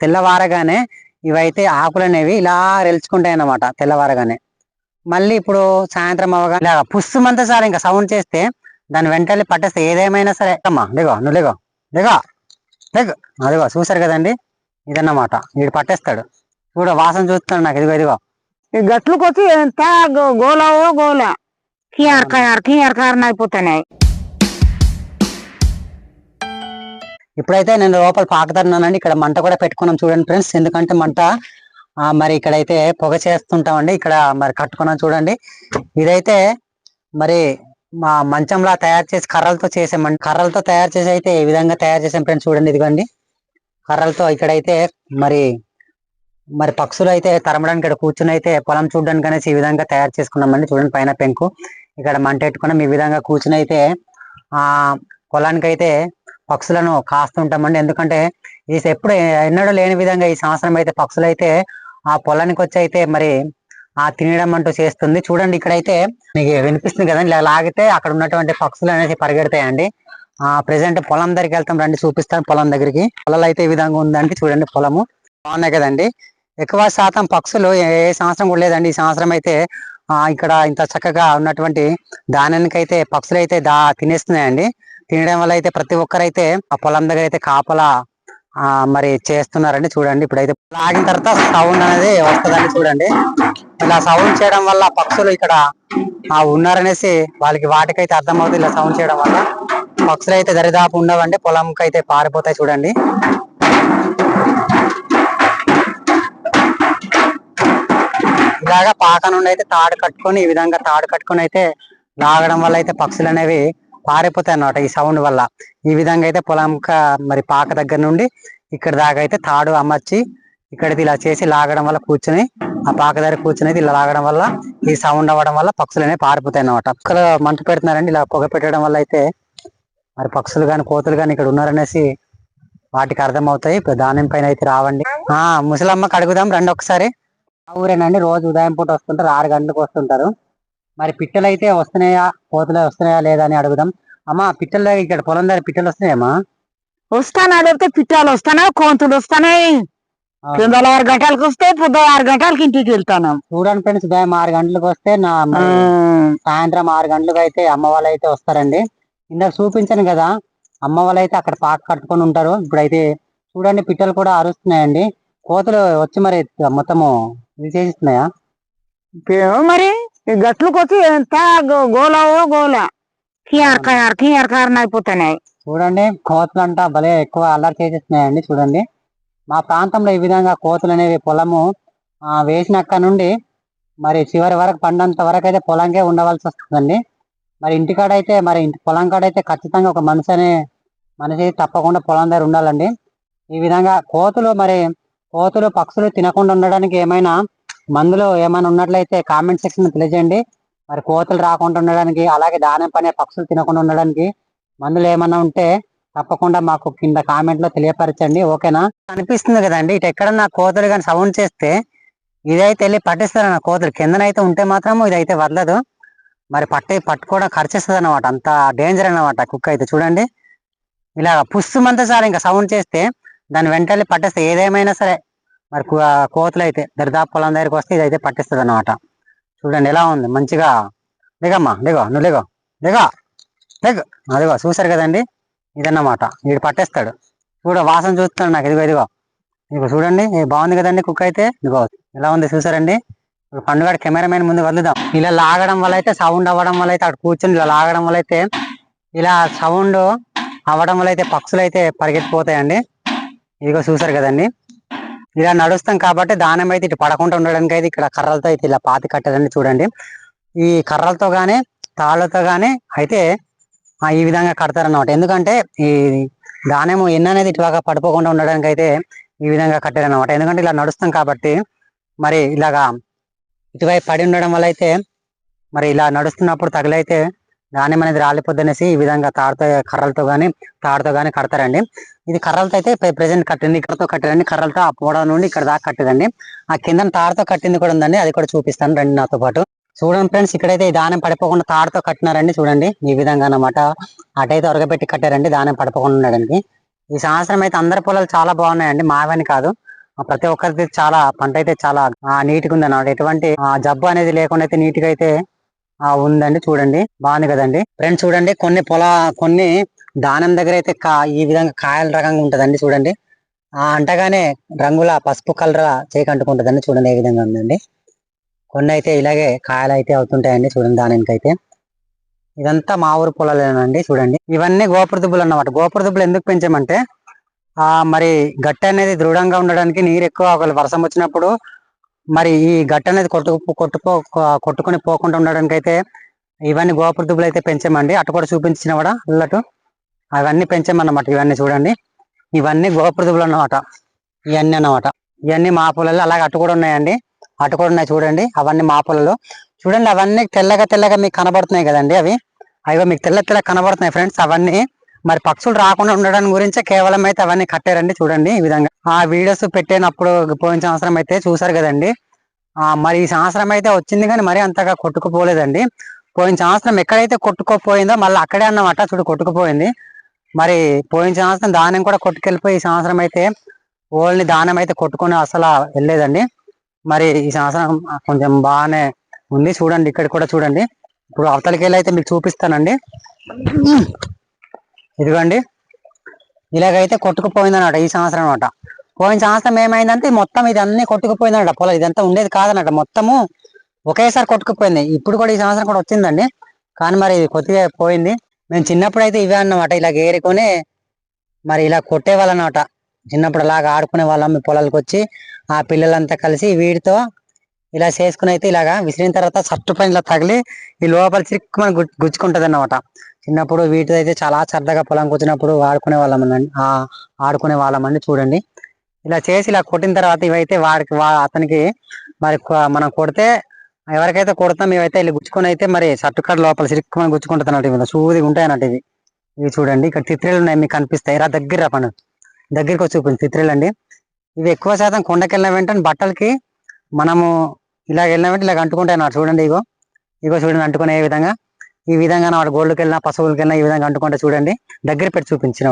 తెల్లవారగానే ఇవైతే ఆకులు అనేవి ఇలా రెల్చుకుంటాయి అన్నమాట తెల్లవారగానే. మళ్ళీ ఇప్పుడు సాయంత్రం అవగా ఇలా పుస్సుమంతా సార్ ఇంకా సౌండ్ చేస్తే దాని వెంటనే పట్టేస్తే ఏదేమైనా సరే. అమ్మా దిగో నువ్వు లేగో లేగో లేగ. అదిగో చూసారు కదండి? ఇదన్నమాట. వీడు పట్టేస్తాడు. చూడు వాసన చూస్తున్నాడు నాకు. ఇదిగో ఇదిగో. ఈ గట్లకు వచ్చి ఎంత గోలావో గోలా. గోల కియార్ కయార్ కియార్ కయార్ అయిపోతున్నాయి. ఇప్పుడైతే నేను లోపల పాకుతున్నానండి. ఇక్కడ మంట కూడా పెట్టుకున్నాం చూడండి ఫ్రెండ్స్. ఎందుకంటే మంట మరి ఇక్కడైతే పొగ చేస్తుంటామండి. ఇక్కడ మరి కట్టుకున్నాం చూడండి. ఇదైతే మరి మా మంచంలా తయారు చేసి కర్రలతో చేసామండి. కర్రలతో తయారు చేసి అయితే ఈ విధంగా తయారు చేసాం ఫ్రెండ్స్ చూడండి ఇదిగోండి. కర్రలతో ఇక్కడైతే మరి మరి పక్షులు అయితే తరమడానికి ఇక్కడ కూర్చుని అయితే పొలం చూడడానికి అనేసి ఈ విధంగా తయారు చేసుకున్నామండి. చూడండి పైన పెంకు. ఇక్కడ మంట పెట్టుకున్నాం. ఈ విధంగా కూర్చుని అయితే ఆ పొలానికి అయితే పక్షులను కాస్తుంటామండి. ఎందుకంటే ఈ ఎప్పుడు ఎన్నడూ లేని విధంగా ఈ సంవత్సరం అయితే పక్షులు అయితే ఆ పొలానికి వచ్చి అయితే మరి ఆ తినడం అంటూ చేస్తుంది. చూడండి ఇక్కడైతే మీకు వినిపిస్తుంది కదండి ఇలా లాగితే అక్కడ ఉన్నటువంటి పక్షులు అనేసి పరిగెడతాయండి. ఆ ప్రెసెంట్ పొలం దగ్గరికి వెళ్తాం రండి చూపిస్తాను పొలం దగ్గరికి. పొలాలు అయితే ఈ విధంగా ఉందండి చూడండి పొలము. బాగున్నాయి కదండి. ఎక్కువ శాతం పక్షులు ఏ సంవత్సరం కూడా లేదండి. ఈ సంవత్సరం అయితే ఇక్కడ ఇంత చక్కగా ఉన్నటువంటి ధాన్యానికైతే పక్షులు అయితే దా తినేస్తున్నాయండి. తినడం వల్ల అయితే ప్రతి ఒక్కరైతే ఆ పొలం దగ్గర అయితే కాపలా మరి చేస్తున్నారండి చూడండి. ఇప్పుడైతే లాగిన తర్వాత సౌండ్ అనేది వస్తుందండి చూడండి. ఇలా సౌండ్ చేయడం వల్ల పక్షులు ఇక్కడ ఆ ఉన్నారనేసి వాళ్ళకి వాటికైతే అర్థమవుతుంది ఇలా సౌండ్ చేయడం వల్ల. పక్షులు అయితే దరిదాపు ఉండవండి పొలంకి అయితే పారిపోతాయి చూడండి. ఇలాగా పాక నుండి అయితే తాడు కట్టుకొని ఈ విధంగా తాడు కట్టుకొని అయితే లాగడం వల్ల అయితే పక్షులు అనేవి పారిపోతాయి అన్నమాట ఈ సౌండ్ వల్ల. ఈ విధంగా అయితే పొలం మరి పాక దగ్గర నుండి ఇక్కడ దాకా అయితే తాడు అమర్చి ఇక్కడికి ఇలా చేసి లాగడం వల్ల కూర్చుని ఆ పాక దగ్గర కూర్చొని ఇలా లాగడం వల్ల ఈ సౌండ్ అవ్వడం వల్ల పక్షులు అనేవి పారిపోతాయి అన్నమాట. ఇక్కడ మంట పెడుతున్నారండి ఇలా పొగ పెట్టడం వల్ల అయితే మరి పక్షులు కానీ కోతులు కానీ ఇక్కడ ఉన్నారనేసి వాటికి అర్థమవుతాయి. ఇప్పుడు ధాన్యం పైన అయితే రావండి. ఆ ముసలమ్మకి అడుగుదాం రండి ఒకసారి. ఆ ఊరేనండి రోజు ఉదయం పూట వస్తుంటారు ఆరు గంటలకు వస్తుంటారు. మరి పిట్టలు అయితే వస్తున్నాయా? కోతులు వస్తున్నాయా? లేదా అని అడుగుదాం. అమ్మా పిట్టలు ఇక్కడ పొలం దగ్గర పిట్టలు వస్తున్నాయమ్మా. వస్తానా? లేకపోతే పిట్టాలు వస్తాయి కోంతులు వస్తున్నాయి ఆ, కింద ఆరు గంటలకు వస్తే పొద్దు ఆరు గంటలకి ఇంటికి వెళ్తాను. చూడండి ఫ్రెండ్స్ ఉదయం ఆరు గంటలకు వస్తే నా సాయంత్రం ఆరు గంటలకు అయితే అమ్మ వాళ్ళు అయితే వస్తారండి. ఇందాక చూపించాను కదా అమ్మ వాళ్ళు అయితే అక్కడ పాక కట్టుకొని ఉంటారు. ఇప్పుడైతే చూడండి పిట్టలు కూడా అరుస్తున్నాయండి. కోతులు వచ్చి మరి మొత్తము ఇది చేసిస్తున్నాయా మరి ఈ గట్లకు వచ్చి ఎంత గోలావో గోలా. కిఆర్ కియార్ కయార్ కియార్ అయిపోతున్నాయి. చూడండి కోతులు అంట భలే ఎక్కువ అల్లరి చేసేస్తున్నాయండి చూడండి. మా ప్రాంతంలో ఈ విధంగా కోతులు అనేవి పొలము వేసిన వేసినక్క నుండి మరి చివరి వరకు పండంత వరకు అయితే పొలంకే ఉండవలసి వస్తుందండి. మరి ఇంటికాడ అయితే మరి ఇంటి పొలం కాడ అయితే ఖచ్చితంగా ఒక మనిషి అనే మనిషి తప్పకుండా పొలం దగ్గర ఉండాలండి. ఈ విధంగా కోతులు మరి కోతులు పక్షులు తినకుండా ఉండడానికి ఏమైనా మందులు ఏమైనా ఉన్నట్లయితే కామెంట్ సెక్షన్ తెలియజేయండి. మరి కోతులు రాకుండా ఉండడానికి అలాగే దానం పనే పక్షులు తినకుండా ఉండడానికి మందులు ఏమన్నా ఉంటే తప్పకుండా మాకు కింద కామెంట్లో తెలియపరచండి. ఓకేనా అనిపిస్తుంది కదండి ఇటు ఎక్కడన్నా కోతులు కానీ సౌండ్ చేస్తే ఇదైతే వెళ్ళి పట్టిస్తారు నా కోతులు. కిందనైతే ఉంటే మాత్రం ఇదైతే వదలదు. మరి పట్టి పట్టుకోవడం ఖర్చేస్తుంది అనమాట అంత డేంజర్ అన్నమాట కుక్క అయితే. చూడండి. ఇలా పుస్తుమంతా సార్ ఇంకా సౌండ్ చేస్తే దాని వెంటనే పట్టేస్తే ఏదేమైనా సరే మరి కు- కోతులు అయితే దరిదాపు పొలం దగ్గరికి వస్తే ఇదైతే పట్టిస్తుంది అనమాట చూడండి ఎలా ఉంది. మంచిగా దిగమ్మా దిగో నువ్వు దిగో దిగో దిగ. అదిగో చూసారు కదండి? ఇదన్నమాట. వీడు పట్టేస్తాడు. చూడ వాసన చూస్తున్నాడు నాకు. ఇదిగో ఇదిగో. ఇదిగో చూడండి బాగుంది కదండి కుక్క అయితే. ఇదిగో ఎలా ఉంది చూసారండి ఇప్పుడు పండుగ కెమెరామెన్ ముందు వదులుదాం. ఇలా లాగడం వల్ల అయితే సౌండ్ అవ్వడం వల్ల అయితే అక్కడ కూర్చొని ఇలా లాగడం వల్ల అయితే ఇలా సౌండ్ అవ్వడం వల్ల అయితే పక్షులు అయితే పరిగెత్తిపోతాయండి. ఇదిగో చూసారు కదండి? ఇలా నడుస్తాం కాబట్టి దానం అయితే ఇటు పడకుండా ఉండడానికి అయితే ఇక్కడ కర్రలతో అయితే ఇలా పాతి కట్టారండి చూడండి. ఈ కర్రలతో గానే తాళ్ళతో గానే అయితే ఈ విధంగా కడతారన్నమాట. ఎందుకంటే ఈ దానము ఎన్న అనేది ఇటులాగా పడిపోకుండా ఉండడానికి అయితే ఈ విధంగా కట్టారన్నమాట ఎందుకంటే ఇలా నడుస్తాం కాబట్టి మరి ఇలాగా ఇటువైపు పడి ఉండడం వల్ల అయితే మరి ఇలా నడుస్తున్నప్పుడు తగిలైతే ధాన్యం అనేది రాలిపోద్దనేసి ఈ విధంగా తాడుతో కర్రలతో కానీ తాడుతో కానీ కడతారండి. ఇది కర్రలతో అయితే ప్రెసెంట్ కట్టింది ఇక్కడతో కట్టారండి కర్రలతో ఆ పూడ నుండి ఇక్కడ దాకా కట్టదండి. ఆ కింద తాడుతో కట్టింది కూడా ఉందండి అది కూడా చూపిస్తాను రండి నాతో పాటు. చూడండి ఫ్రెండ్స్ ఇక్కడైతే ఈ దానం పడిపోకుండా తాడుతో కట్టినారండి చూడండి. ఈ విధంగా అన్నమాట. అటైతే ఉరగబెట్టి కట్టారండి దానం పడిపోకుండా ఉండడానికి. ఈ సంవత్సరం అయితే అందరి పొలాలు చాలా బాగున్నాయండి మావని కాదు. ప్రతి ఒక్కరికి చాలా పంట అయితే చాలా నీట్గా ఉంది అన్నమాట ఎటువంటి జబ్బు అనేది లేకుండా అయితే నీట్గా అయితే ఆ ఉందండి చూడండి. బాగుంది కదండి. ఫ్రెండ్స్ చూడండి. కొన్ని పొల కొన్ని దానం దగ్గర అయితే కా ఈ విధంగా కాయల రకంగా ఉంటుందండి చూడండి. ఆ అంటగానే రంగుల పసుపు కలర్ చేకంటుకుంటుందండి చూడండి ఏ విధంగా ఉందండి. కొన్ని అయితే ఇలాగే కాయలు అయితే అవుతుంటాయండి చూడండి దానికి అయితే ఇదంతా మా ఊరు పొలాలేనండి చూడండి. ఇవన్నీ గోపుర దుబ్బులు అన్నమాట. గోపుర దుబ్బులు ఎందుకు పెంచామంటే ఆ మరి గట్టి అనేది దృఢంగా ఉండడానికి నీరు ఎక్కువ ఒకవేళ వర్షం వచ్చినప్పుడు మరి ఈ గట్ట అనేది కొట్టు కొట్టుకో కొట్టుకొని పోకుండా ఉండడానికి అయితే ఇవన్నీ గోపుర దుబ్బులు అయితే పెంచామండి. అటు కూడా చూపించిన కూడా అల్లటు. అవన్నీ పెంచామన్నమాట ఇవన్నీ చూడండి. ఇవన్నీ గోపుర దుబ్బులు అన్నమాట. ఇవన్నీ అన్నమాట. ఇవన్నీ మా పొలాలు అలాగే అటు కూడా ఉన్నాయండి. అటు కూడా ఉన్నాయి చూడండి. అవన్నీ మా పొలాలు చూడండి అవన్నీ తెల్లగా తెల్లగా మీకు కనబడుతున్నాయి కదండి అవి. అవి మీకు తెల్ల తెల్ల కనబడుతున్నాయి ఫ్రెండ్స్. అవన్నీ మరి పక్షులు రాకుండా ఉండడానికి గురించే కేవలం అయితే అవన్నీ కట్టారండి చూడండి ఈ విధంగా. ఆ వీడియోస్ పెట్టినప్పుడు పోయిన సంవత్సరం అయితే చూసారు కదండి. మరి ఈ సంవత్సరం అయితే వచ్చింది కానీ మరి అంతగా కొట్టుకుపోలేదండి. పోయిన సంవత్సరం ఎక్కడైతే కొట్టుకోపోయిందో మళ్ళీ అక్కడే అన్నమాట చూడు కొట్టుకుపోయింది. మరి పోయిన సంవత్సరం దానం కూడా కొట్టుకెళ్ళిపోయి ఈ సంవత్సరం అయితే ఓన్లీ దానం అయితే కొట్టుకొని అసలు వెళ్ళలేదండి. మరి ఈ సంవత్సరం కొంచెం బాగానే ఉంది. చూడండి ఇక్కడ కూడా చూడండి. ఇప్పుడు అవతలికి వెళ్ళి అయితే మీకు చూపిస్తానండి. ఇదిగోండి. ఇలాగైతే కొట్టుకుపోయింది ఈ సంవత్సరం అనమాట పోయిన సంవత్సరం ఏమైందంటే మొత్తం ఇది అన్ని కొట్టుకుపోయిందన్నమాట. పొలం ఇదంతా ఉండేది కాదన్నమాట. మొత్తము ఒకేసారి కొట్టుకుపోయింది. ఇప్పుడు కూడా ఈ సంవత్సరం కూడా వచ్చిందండి. కానీ మరి ఇది కొద్దిగా పోయింది. మేము చిన్నప్పుడు అయితే ఇవే అన్నమాట. ఇలా ఏరుకొని మరి ఇలా కొట్టేవాళ్ళనమాట చిన్నప్పుడు అలాగా ఆడుకునే వాళ్ళం మీ పొలాలకు వచ్చి ఆ పిల్లలంతా కలిసి వీటితో ఇలా చేసుకుని అయితే ఇలాగా విసిరిన తర్వాత సట్టు పైన ఇలా తగిలి ఈ లోపల చిరుక్కుమని మనం గుచ్చుకుంటది అన్నమాట చిన్నప్పుడు వీటిదైతే అయితే చాలా సరదాగా పొలంకి వచ్చినప్పుడు ఆడుకునే వాళ్ళం ఆడుకునే వాళ్ళమండి చూడండి. ఇలా చేసి ఇలా కొట్టిన తర్వాత ఇవైతే వాడికి వా అతనికి మరి మనం కొడితే ఎవరికైతే కొడతాం ఇవైతే ఇలా గుచ్చుకొని అయితే మరి సట్టుకడ లోపల సిరుక్కుమని గుచ్చుకుంటుంది అన్నట్టు ఇవి. సూదిగా ఉంటాయి అన్నట్టు ఇవి. ఇవి చూడండి ఇక్కడ తిత్రేలు ఉన్నాయి మీకు కనిపిస్తాయి. రా దగ్గర రా పను దగ్గరికి వచ్చి చూపించి తిత్రీలు అండి ఇవి ఎక్కువ శాతం కొండకెళ్ళిన వెంటనే బట్టలకి మనము ఇలా వెళ్ళినామంటే ఇలాగ ఇలా అంటుకుంటాయి అన్నమాట. చూడండి ఇగో. ఇగో చూడండి అంటుకునే ఏ విధంగా. ఈ విధంగా అన్నమాట గోల్డ్కి వెళ్ళినా పశువులకి వెళ్ళినా ఈ విధంగా అంటుకుంటే చూడండి. దగ్గర పెట్టి చూపించిన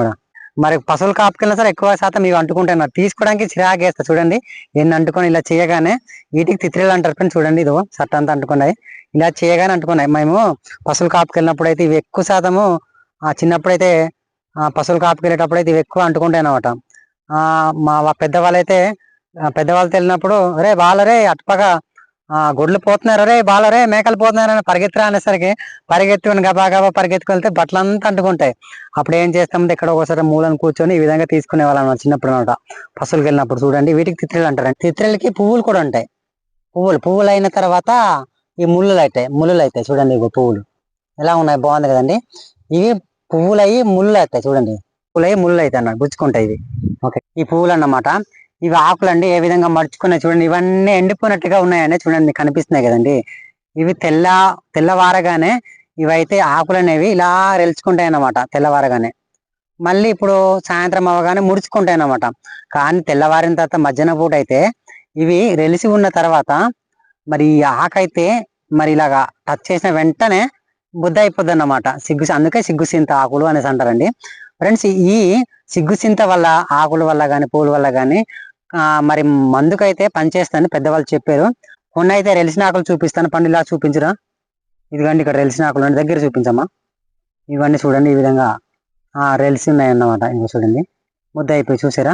మరి పశువులు కాపుకెళ్ళినా సరే ఎక్కువ శాతం ఇవి అంటుకుంటాయి అన్నమాట. తీసుకోవడానికి చిరాకేస్తా చూడండి. ఎన్ని అంటుకొని ఇలా చేయగానే వీటికి తిత్రిలు అంటారు ఫ్రెండ్స్ చూడండి ఇదో సట్ట అంతా అంటుకున్నాయి. ఇలా చేయగానే అంటుకున్నాయి. మేము పశువులు కాపుకెళ్ళినప్పుడు అయితే ఇవి ఎక్కువ శాతము ఆ చిన్నప్పుడైతే ఆ పశువులు కాపుకెళ్ళేటప్పుడు అయితే ఇవి ఎక్కువ అంటుకుంటాయి అన్నమాట. మా పెద్దవాళ్ళైతే పెద్దవాళ్ళతో వెళ్ళినప్పుడు రే వాళ్ళరే అటుపగా గొడ్లు పోతున్నారు రే బాలరే మేకలు పోతున్నారని పరిగెత్తురా అనేసరికి పరిగెత్తుకుని గబా గబా పరిగెత్తుకెళ్తే బట్టలంతా అంటుకుంటాయి. అప్పుడు ఏం చేస్తామంటే ఇక్కడ ఒకసారి మూలను కూర్చొని ఈ విధంగా తీసుకునే వాళ్ళం చిన్నప్పుడు అనమాట పసులకు వెళ్ళినప్పుడు చూడండి వీటికి తిత్రిలు అంటారండి తిత్రిలకి పువ్వులు కూడా ఉంటాయి. పువ్వులు పువ్వులు అయిన తర్వాత ఈ ముళ్ళులు అవుతాయి ముళ్ళులు అవుతాయి చూడండి ఇగో పువ్వులు. ఎలా ఉన్నాయి? బాగుంది కదండి. ఇవి పువ్వులు అయ్యి ముళ్ళు అవుతాయి చూడండి. పువ్వులు అయ్యి ముళ్ళు అవుతాయి అన్నమాట గుచ్చుకుంటాయి ఇవి. ఓకే ఈ పువ్వులు అన్నమాట. ఇవి ఆకులు అండి ఏ విధంగా మడుచుకున్నాయి చూడండి ఇవన్నీ ఎండిపోయినట్టుగా ఉన్నాయని చూడండి మీకు కనిపిస్తున్నాయి కదండి. ఇవి తెల్ల తెల్లవారగానే ఇవైతే ఆకులు అనేవి ఇలా రెల్చుకుంటాయి అన్నమాట తెల్లవారగానే. మళ్ళీ ఇప్పుడు సాయంత్రం అవగానే ముడుచుకుంటాయి అన్నమాట కానీ తెల్లవారిన తర్వాత మధ్యాహ్న పూట అయితే ఇవి రెలిసి ఉన్న తర్వాత మరి ఈ ఆకైతే మరి ఇలాగా టచ్ చేసిన వెంటనే బుద్ధ అయిపోద్ది అన్నమాట సిగ్గు అందుకే సిగ్గుసింత ఆకులు అనేసి అంటారండి. ఫ్రెండ్స్ ఈ సిగ్గుసింత వల్ల ఆకుల వల్ల కానీ పూల వల్ల కానీ మరి మందుకైతే పనిచేస్తాను పెద్దవాళ్ళు చెప్పారు. కొన్ని అయితే రెలిసిన ఆకులు చూపిస్తాను. పండు ఇలా చూపించరా. ఇదిగోండి ఇక్కడ రెలిసిన ఆకులు దగ్గర చూపించమ్మా. ఇవన్నీ చూడండి ఈ విధంగా. రెలిసి ఉన్నాయి అన్నమాట. చూడండి. ముద్ద అయిపోయి చూసారా?